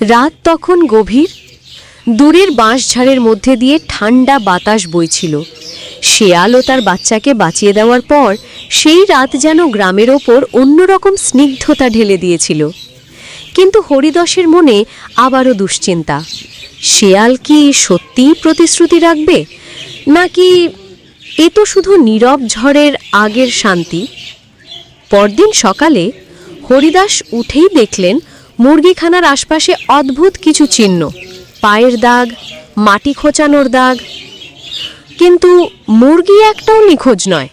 রাত তখন গভীর। দূরের বাঁশঝাড়ের মধ্যে দিয়ে ঠান্ডা বাতাস বইছিল। শেয়াল ও তার বাচ্চাকে বাঁচিয়ে দেওয়ার পর সেই রাত যেন গ্রামের ওপর অন্যরকম স্নিগ্ধতা ঢেলে দিয়েছিল। কিন্তু হরিদসের মনে আবারও দুশ্চিন্তা। শেয়াল কি সত্যিই প্রতিশ্রুতি রাখবে? নাকি এ তো শুধু নীরব ঝড়ের আগের শান্তি? পরদিন সকালে হরিদাস উঠেই দেখলেন মুরগিখানার আশপাশে অদ্ভুত কিছু চিহ্ন। পায়ের দাগ, মাটি খোঁচানোর দাগ। কিন্তু মুরগি একটাও নিখোঁজ নয়।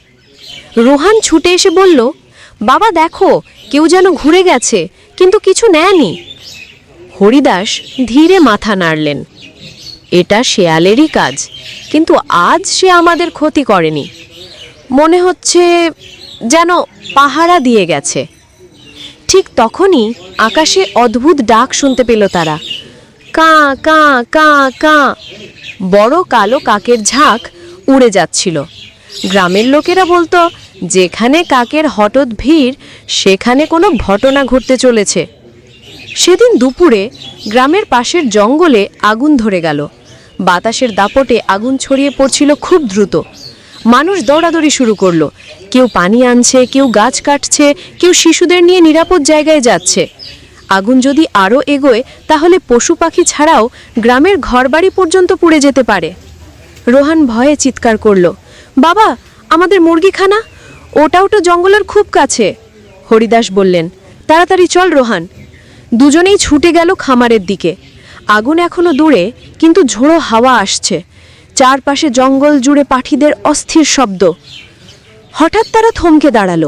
রোহান ছুটে এসে বলল, বাবা, দেখো, কেউ যেন ঘুরে গেছে, কিন্তু কিছু নেয়নি। হরিদাস ধীরে মাথা নাড়লেন, এটা শেয়ালেরই কাজ, কিন্তু আজ সে আমাদের ক্ষতি করেনি। মনে হচ্ছে যেন পাহারা দিয়ে গেছে। ঠিক তখনই আকাশে অদ্ভুত ডাক শুনতে পেল তারা। কাঁ কাঁ কাঁ কাঁ। বড় কালো কাকের ঝাঁক উড়ে যাচ্ছিল। গ্রামের লোকেরা বলতো, যেখানে কাকের হঠাৎ ভিড়, সেখানে কোনো ঘটনা ঘটতে চলেছে। সেদিন দুপুরে গ্রামের পাশের জঙ্গলে আগুন ধরে গেল। বাতাসের দাপটে আগুন ছড়িয়ে পড়ছিল খুব দ্রুত। মানুষ দৌড়াদৌড়ি শুরু করল। কেউ পানি আনছে, কেউ গাছ কাটছে, কেউ শিশুদের নিয়ে নিরাপদ জায়গায় যাচ্ছে। আগুন যদি আরও এগোয়, তাহলে পশু পাখি ছাড়াও গ্রামের ঘরবাড়ি পর্যন্ত পুড়ে যেতে পারে। রোহান ভয়ে চিৎকার করল, বাবা, আমাদের মুরগিখানা? ওটাও তো জঙ্গলের খুব কাছে। হরিদাস বললেন, তাড়াতাড়ি চল রোহান। দুজনেই ছুটে গেল খামারের দিকে। আগুন এখনও দূরে, কিন্তু ঝোড়ো হাওয়া আসছে। চারপাশে জঙ্গল জুড়ে পাখিদের অস্থির শব্দ। হঠাৎ তারা থমকে দাঁড়াল।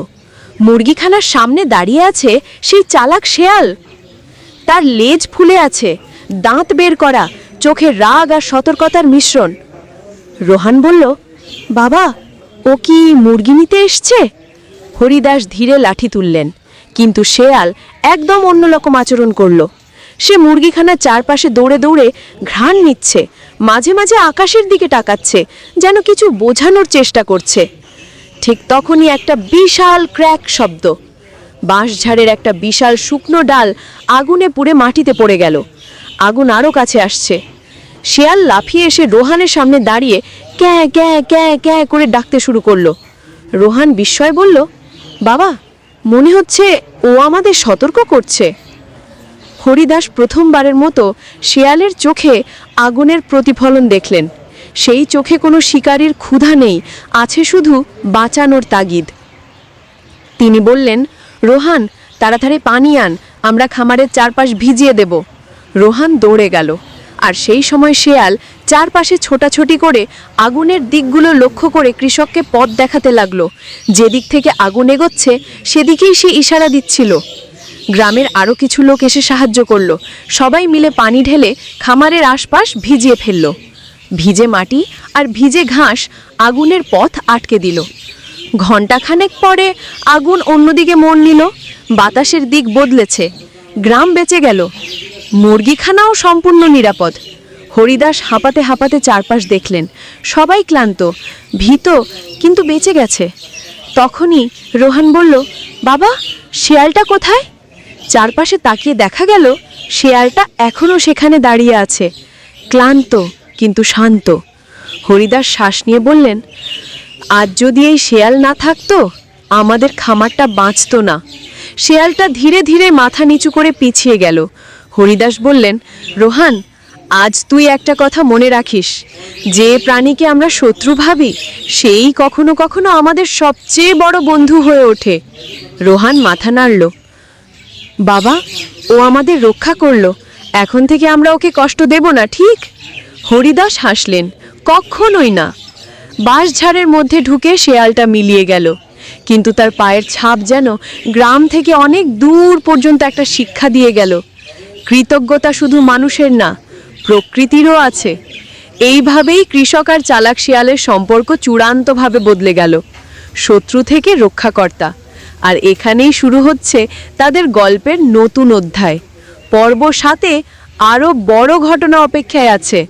মুরগিখানার সামনে দাঁড়িয়ে আছে সেই চালাক শেয়াল। তার লেজ ফুলে আছে, দাঁত বের করা, চোখে রাগ আর সতর্কতার মিশ্রণ। রোহান বলল, বাবা, ও কি মুরগি নিতে এসছে? হরিদাস ধীরে লাঠি তুললেন, কিন্তু শেয়াল একদম অন্যরকম আচরণ করল। সে মুরগিখানার চারপাশে দৌড়ে দৌড়ে ঘ্রাণ নিচ্ছে মাঝে মাঝে আকাশের দিকে তাকাচ্ছে, যেন কিছু বোঝানোর চেষ্টা করছে। ঠিক তখনই একটা বিশাল ক্র্যাক শব্দ। বাঁশঝাড়ের একটা বিশাল শুকনো ডাল আগুনে পুড়ে মাটিতে পড়ে গেল। আগুন আরও কাছে আসছে। শেয়াল লাফিয়ে এসে রোহানের সামনে দাঁড়িয়ে ক্যাঁ ক্যাঁ ক্যাঁ ক্যাঁ করে ডাকতে শুরু করল। রোহান বিস্ময় বলল, বাবা, মনে হচ্ছে ও আমাদের সতর্ক করছে। হরিদাস প্রথমবারের মতো শেয়ালের চোখে আগুনের প্রতিফলন দেখলেন। সেই চোখে কোনো শিকারীর ক্ষুধা নেই, আছে শুধু বাঁচানোর তাগিদ। তিনি বললেন, রোহান, তাড়াতাড়ি পানি আন, আমরা খামারের চারপাশ ভিজিয়ে দেব। রোহান দৌড়ে গেল। আর সেই সময় শেয়াল চারপাশে ছোটাছুটি করে আগুনের দিকগুলো লক্ষ্য করে কৃষককে পথ দেখাতে লাগল। যেদিক থেকে আগুন এগোচ্ছে, সেদিকেই সে ইশারা দিচ্ছিল। গ্রামের আরও কিছু লোক এসে সাহায্য করল। সবাই মিলে পানি ঢেলে খামারের আশপাশ ভিজিয়ে ফেলল। ভিজে মাটি আর ভিজে ঘাস আগুনের পথ আটকে দিল। ঘণ্টাখানেক পরে আগুন অন্যদিকে মন নিল। বাতাসের দিক বদলেছে। গ্রাম বেঁচে গেল। মুরগিখানাও সম্পূর্ণ নিরাপদ। হরিদাস হাঁপাতে হাঁপাতে চারপাশ দেখলেন। সবাই ক্লান্ত, ভীত, কিন্তু বেঁচে গেছে। তখনই রোহান বলল, বাবা, শেয়ালটা কোথায়? চারপাশে তাকিয়ে দেখা গেল, শেয়ালটা এখনও সেখানে দাঁড়িয়ে আছে। ক্লান্ত, কিন্তু শান্ত। হরিদাস শ্বাস নিয়ে বললেন, আজ যদি এই শেয়াল না থাকতো, আমাদের খামারটা বাঁচতো না। শেয়ালটা ধীরে ধীরে মাথা নিচু করে পিছিয়ে গেল। হরিদাস বললেন, রোহান, আজ তুই একটা কথা মনে রাখিস। যে প্রাণীকে আমরা শত্রু ভাবি, সেই কখনো কখনো আমাদের সবচেয়ে বড় বন্ধু হয়ে ওঠে। রোহান মাথা নাড়ল। বাবা, ও আমাদের রক্ষা করল। এখন থেকে আমরা ওকে কষ্ট দেব না, ঠিক? হরিদাস হাসলেন, কখনোই না। বাঁশঝাড়ের মধ্যে ঢুকে শেয়ালটা মিলিয়ে গেল। কিন্তু তার পায়ের ছাপ যেন গ্রাম থেকে অনেক দূর পর্যন্ত একটা শিক্ষা দিয়ে গেল। কৃতজ্ঞতা শুধু মানুষের না, প্রকৃতিরও আছে। এইভাবেই কৃষক আর চালাক শিয়ালের সম্পর্ক চূড়ান্তভাবে বদলে গেল। শত্রু থেকে রক্ষাকর্তা। আর এখানেই শুরু হচ্ছে তাদের গল্পের নতুন অধ্যায়। পর্ব সাথে আরও বড় ঘটনা অপেক্ষায় আছে।